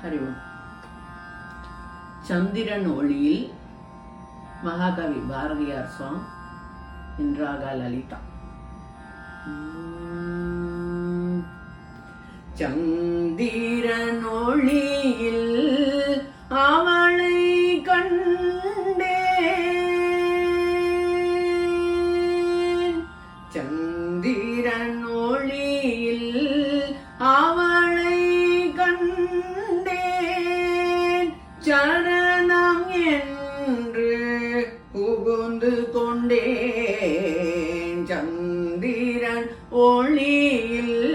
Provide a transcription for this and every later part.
ஹரி ஓம் சந்திரன் ஒளியில் மகாகவி பாரதியார் சாங் இன்றாக லலிதா உம். சந்திரன் சரணம் என்று புகுந்து கொண்டேன். சந்திரன் ஒளியில்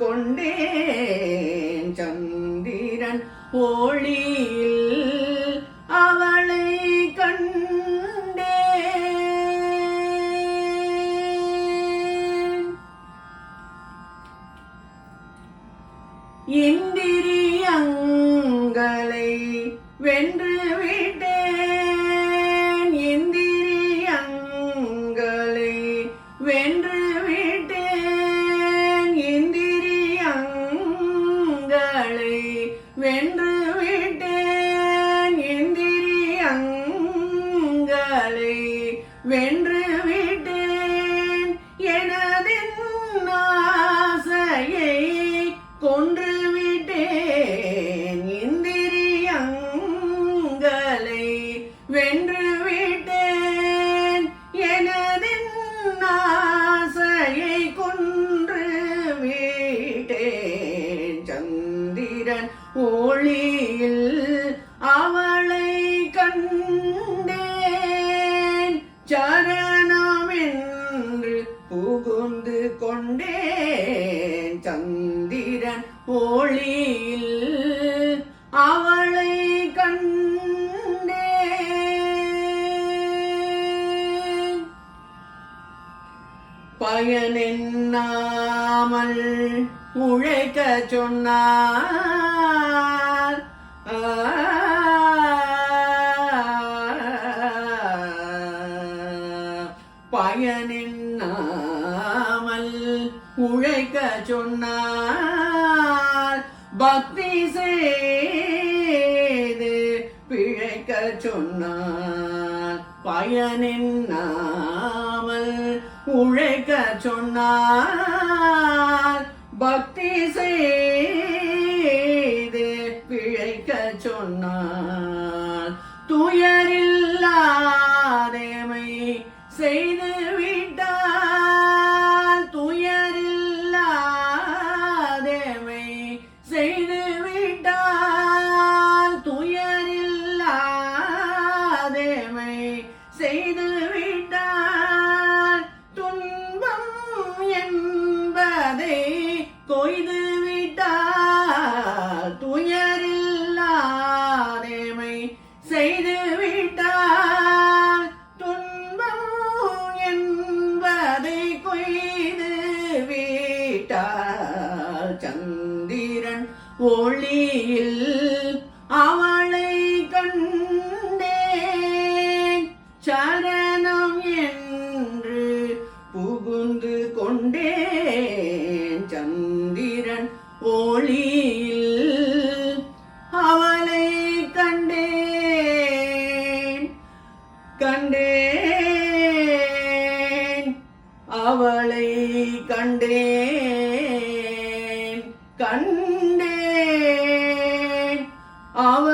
கொண்டேன் சந்திரன் ஒளியில் அவளை கண்டே இந்திரியங்களை வென்று வென்று விட்டேன் எனதின் ஆசையை கொன்று விட்டேன். இந்திரியங்களை வென்று விட்டேன் எனதின் ஆசையை கொன்று விட்டேன். சந்திரன் ஒளி புகுந்து கொண்டேன். சந்திரன் ஒளியில் அவளை கண்டே பயனென்னாமல் உழைக்க சொன்னார். பயனின் உழைக்க சொன்னார் பக்தி செய்து பிழைக்க சொன்னார் பயனென்னாமல் உழைக்க சொன்னார் பக்தி செய்து பிழைக்க சொன்னார் என்பதை கொய்து விட்டார் துயரில்லாதேமை செய்து விட்டார் துன்பம் என்பதை கொய்து விட்டார் சந்திரன் ஒளியில் அவளை கண்டேன். சர அவளை கண்டேன் கண்டேன். அவ